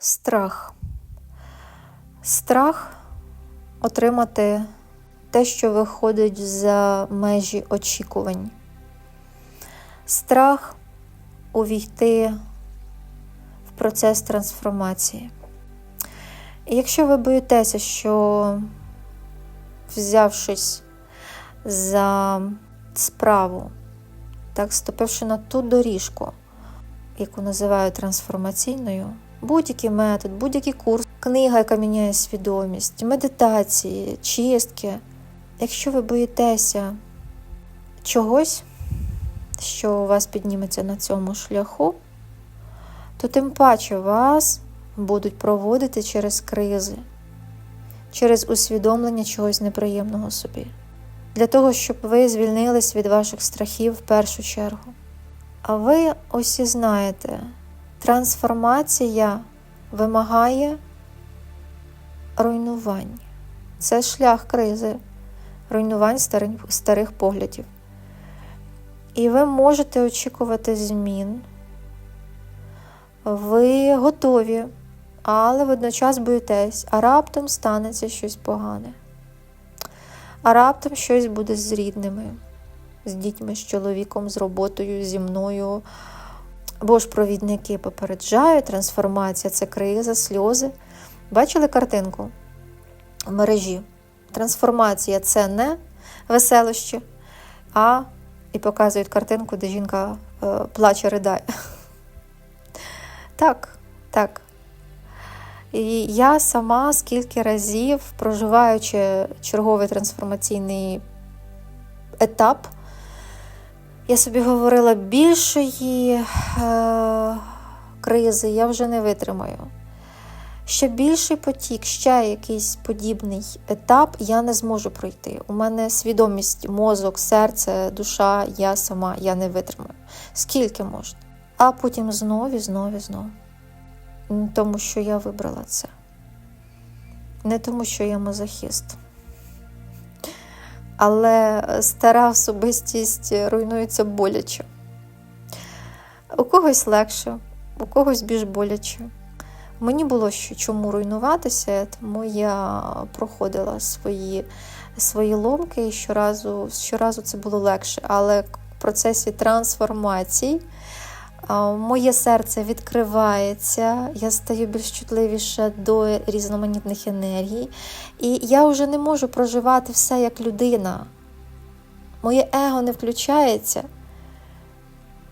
Страх. Страх отримати те, що виходить за межі очікувань. Страх увійти в процес трансформації. І якщо ви боїтеся, що взявшись за справу, так ступивши на ту доріжку, яку називаю трансформаційною, будь-який метод, будь-який курс, книга, яка міняє свідомість, медитації, чистки. Якщо ви боїтеся чогось, що у вас підніметься на цьому шляху, то тим паче вас будуть проводити через кризи, через усвідомлення чогось неприємного собі, для того, щоб ви звільнились від ваших страхів в першу чергу. А ви усі знаєте, трансформація вимагає руйнувань. Це шлях кризи, руйнувань старих, старих поглядів. І ви можете очікувати змін. Ви готові, але водночас боїтесь, а раптом станеться щось погане. А раптом щось буде з рідними, з дітьми, з чоловіком, з роботою, зі мною. Бо ж провідники попереджають, трансформація це криза, сльози. Бачили картинку в мережі? Трансформація це не веселощі, а і показують картинку, де жінка е, плаче, ридає. Так, так. І я сама скільки разів, проживаючи черговий трансформаційний етап, я собі говорила, більшої е, кризи я вже не витримаю. Ще більший потік, ще якийсь подібний етап я не зможу пройти. У мене свідомість, мозок, серце, душа, я сама, я не витримаю. Скільки можна? А потім знов і знов і знов. Тому що я вибрала це. Не тому, що я мазохіст. Але стара особистість руйнується боляче. У когось легше, у когось більш боляче. Мені було що чому руйнуватися, тому я проходила свої свої ломки і щоразу, щоразу це було легше. Але в процесі трансформації моє серце відкривається, я стаю більш чутливіша до різноманітних енергій. І я вже не можу проживати все як людина. Моє его не включається.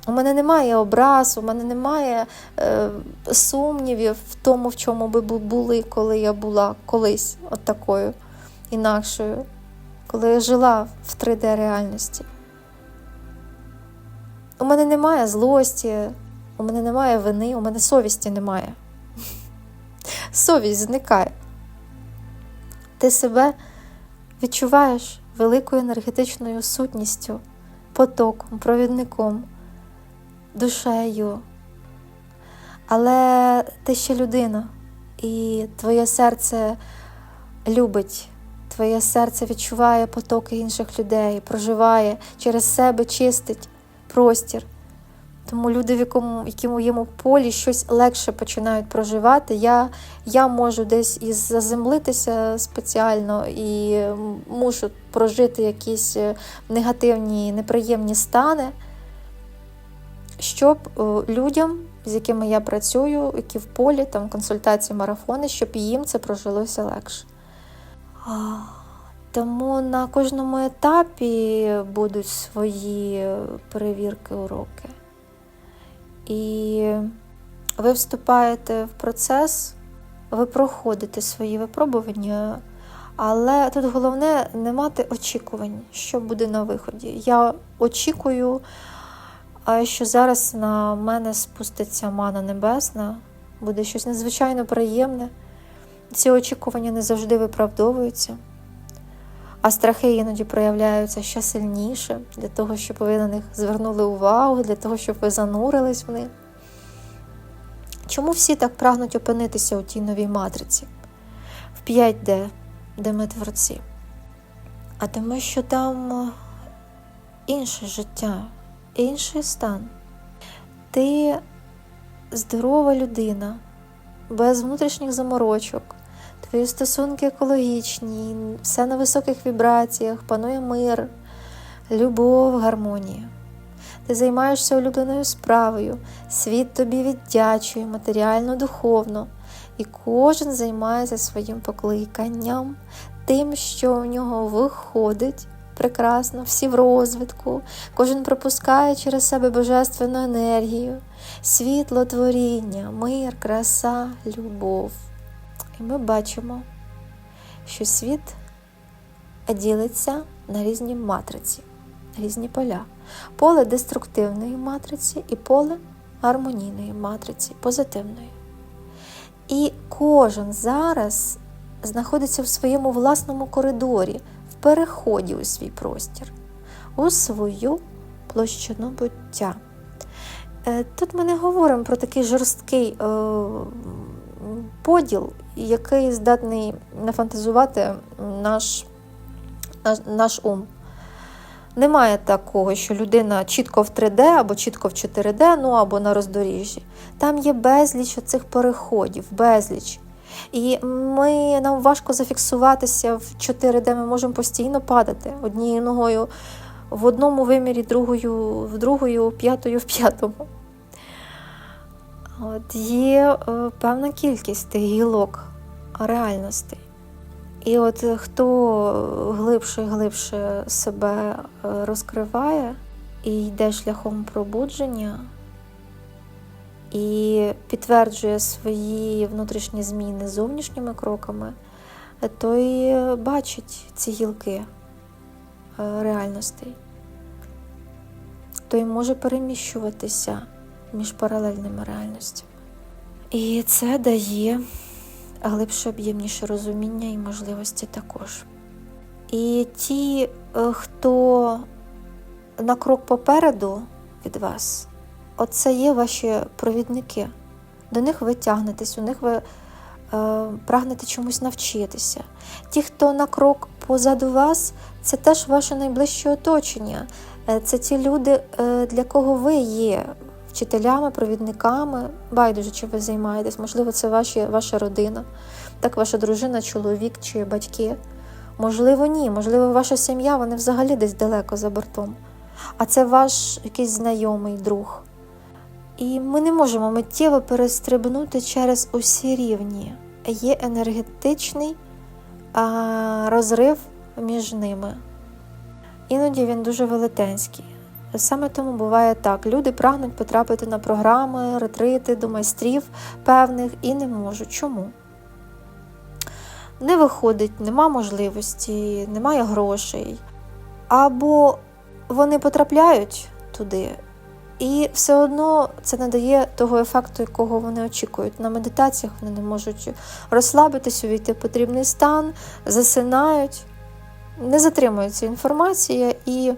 У мене немає образ, у мене немає е, сумнівів в тому, в чому би були, коли я була колись от такою інакшою, коли я жила в 3D-реальності. У мене немає злості, у мене немає вини, у мене совісті немає. Совість зникає. Ти себе відчуваєш великою енергетичною сутністю, потоком, провідником душею. Але ти ще людина, і твоє серце любить, твоє серце відчуває потоки інших людей, проживає через себе чистить простір. Тому люди, в якому в якому полі щось легше починають проживати. Я я можу десь і заземлитися спеціально і мушу прожити якісь негативні, неприємні стани щоб е, людям, з якими я працюю, які в полі, там консультації, марафони, щоб їм це прожилося легше. Тому на кожному етапі будуть свої перевірки, уроки. І ви вступаєте в процес, ви проходите свої випробування, але тут головне не мати очікувань, що буде на виході. Я очікую що зараз на мене спуститься мана небесна, буде щось надзвичайно приємне. Ці очікування не завжди виправдовуються, а страхи іноді проявляються ще сильніше для того, щоб ви на них звернули увагу, для того, щоб ви занурились в них. Чому всі так прагнуть опинитися у тій новій матриці в 5D, де ми творці? А тому, що там інше життя інший стан. Ти здорова людина, без внутрішніх заморочок. Твої стосунки екологічні, все на високих вібраціях, панує мир, любов, гармонія. Ти займаєшся улюбленою справою, світ тобі віддячує матеріально, духовно, і кожен займається своїм покликанням, тим, що в нього виходить прекрасно, всі в розвитку, кожен пропускає через себе божественну енергію, світло творіння, мир, краса, любов. І ми бачимо, що світ ділиться на різні матриці, різні поля. Поле деструктивної матриці і поле гармонійної матриці, позитивної. І кожен зараз знаходиться в своєму власному коридорі, в переході у свій простір, у свою площину буття. Е, Тут ми не говоримо про такий жорсткий е, поділ, який здатний нафантазувати наш, наш, наш ум. Немає такого, що людина чітко в 3D або чітко в 4D, ну або на роздоріжжі. Там є безліч оцих переходів, безліч. І ми, нам важко зафіксуватися в 4D, ми можемо постійно падати однією ногою в одному вимірі, другою в другою, п'ятою в п'ятому. От Є е, певна кількість тих гілок реальностей. І от хто глибше глибше себе е, розкриває і йде шляхом пробудження, і підтверджує свої внутрішні зміни зовнішніми кроками, той бачить ці гілки е, реальностей, той може переміщуватися між паралельними реальностями. І це дає глибше об'ємніше розуміння і можливості також. І ті, е, хто на крок попереду від вас, оце є ваші провідники. До них ви тягнетесь, у них ви е, прагнете чомусь навчитися. Ті, хто на крок позаду вас, це теж ваше найближче оточення. Е, Це ті люди, е, для кого ви є вчителями, провідниками. Байдуже, чи ви займаєтесь, можливо, це ваші, ваша родина, так ваша дружина, чоловік чи батьки. Можливо, ні. Можливо, ваша сім'я, вони взагалі десь далеко за бортом. А це ваш якийсь знайомий друг. І ми не можемо миттєво перестрибнути через усі рівні. Є енергетичний а, розрив між ними. Іноді він дуже велетенський. Саме тому буває так: люди прагнуть потрапити на програми, ретрити до майстрів певних і не можуть. Чому? Не виходить, нема можливості, немає грошей. Або вони потрапляють туди, і все одно це не дає того ефекту, якого вони очікують. На медитаціях вони не можуть розслабитись, увійти в потрібний стан, засинають, не затримується інформація, і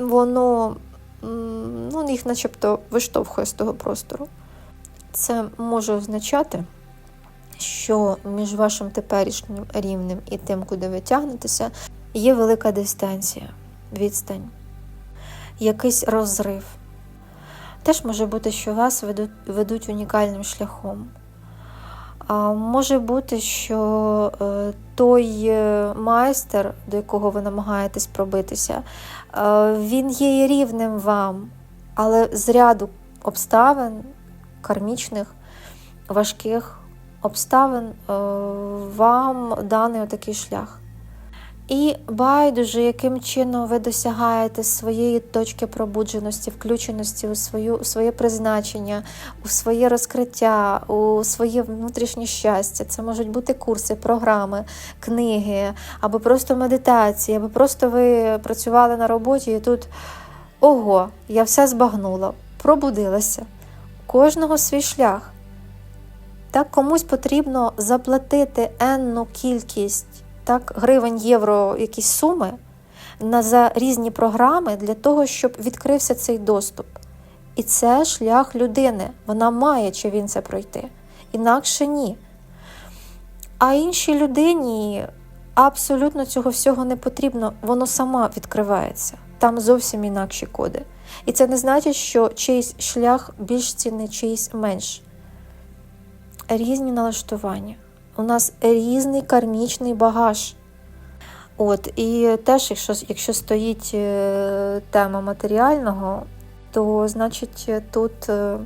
воно ну, їх начебто виштовхує з того простору. Це може означати, що між вашим теперішнім рівнем і тим, куди ви тягнетеся, є велика дистанція, відстань, якийсь розрив. Теж може бути, що вас ведуть, ведуть унікальним шляхом. А Може бути, що е, той е, майстер, до якого ви намагаєтесь пробитися, він є рівним вам, але з ряду обставин, кармічних, важких обставин вам даний отакий шлях. І байдуже, яким чином ви досягаєте своєї точки пробудженості, включеності у свою, у своє призначення, у своє розкриття, у своє внутрішнє щастя. Це можуть бути курси, програми, книги, або просто медитації, або просто ви працювали на роботі і тут ого, я все збагнула, пробудилася. У кожного свій шлях. Так комусь потрібно заплатити енну кількість так, гривень, євро, якісь суми на за різні програми для того, щоб відкрився цей доступ. І це шлях людини. Вона має чи він це пройти. Інакше ні. А іншій людині абсолютно цього всього не потрібно, воно сама відкривається. Там зовсім інакші коди. І це не значить, що чийсь шлях більш цінний, чийсь менш. різні налаштування, у нас різний кармічний багаж. От, і теж, якщо, якщо стоїть е, тема матеріального, то значить тут е,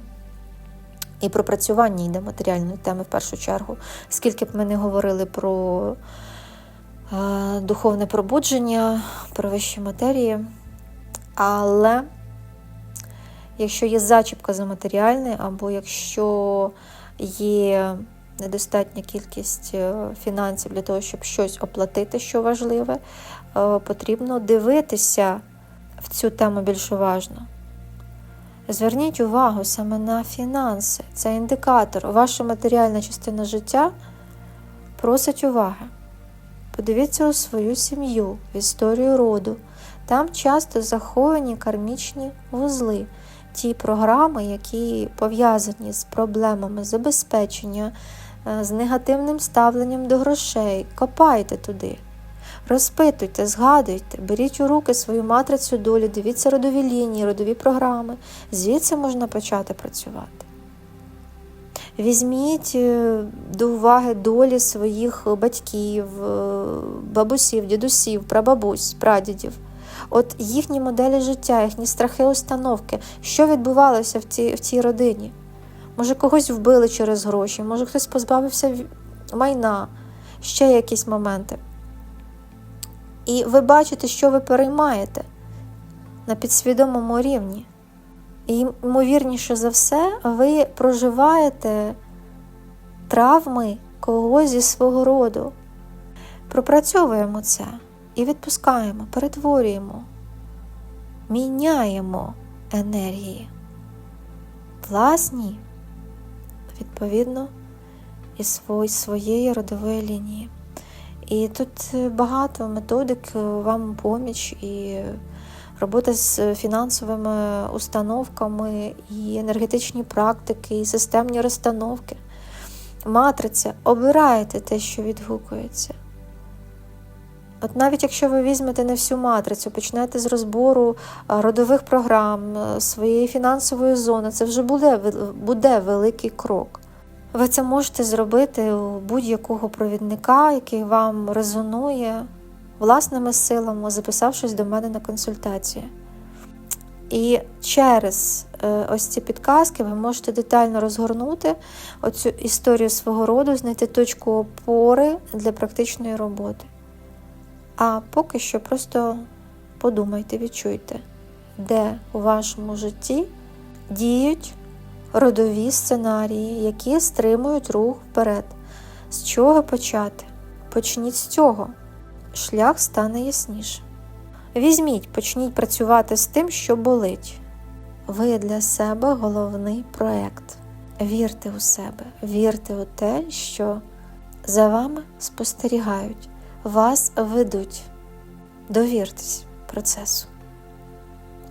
і пропрацювання йде матеріальної теми в першу чергу. Скільки б ми не говорили про е, духовне пробудження, про вищі матерії, але якщо є зачіпка за матеріальне, або якщо є недостатня кількість е, фінансів для того, щоб щось оплатити, що важливе, е, потрібно дивитися в цю тему більш уважно. Зверніть увагу саме на фінанси. Це індикатор. Ваша матеріальна частина життя просить уваги. Подивіться у свою сім'ю, в історію роду. Там часто заховані кармічні вузли, ті програми, які пов'язані з проблемами забезпечення, з негативним ставленням до грошей. Копайте туди. Розпитуйте, згадуйте, беріть у руки свою матрицю долі, дивіться родові лінії, родові програми. Звідси можна почати працювати. Візьміть е, до уваги долі своїх батьків, е, бабусів, дідусів, прабабусь, прадідів. От їхні моделі життя, їхні страхи, установки, що відбувалося в цій, в цій родині. Може, когось вбили через гроші, може хтось позбавився майна, ще якісь моменти. І ви бачите, що ви переймаєте на підсвідомому рівні. І ймовірніше за все, ви проживаєте травми когось зі свого роду. Пропрацьовуємо це і відпускаємо, перетворюємо, міняємо енергії. Власні, відповідно, із свої- своєї родової лінії. І тут е, багато методик е, вам поміч, і робота з фінансовими установками, і енергетичні практики, і системні розстановки. Матриця, обирайте те, що відгукується. От навіть якщо ви візьмете не всю матрицю, почнете з розбору родових програм, е, своєї фінансової зони, це вже буде, буде великий крок. Ви це можете зробити у будь-якого провідника, який вам резонує власними силами, записавшись до мене на консультацію. І через е, ось ці підказки ви можете детально розгорнути оцю історію свого роду, знайти точку опори для практичної роботи. А поки що просто подумайте, відчуйте, де у вашому житті діють родові сценарії, які стримують рух вперед. З чого почати? Почніть з цього. Шлях стане ясніше. Візьміть, почніть працювати з тим, що болить. Ви для себе головний проект. Вірте у себе, вірте у те, що за вами спостерігають, вас ведуть. Довіртесь процесу.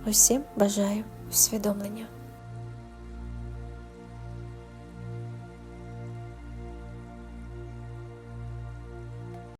Усім бажаю усвідомлення.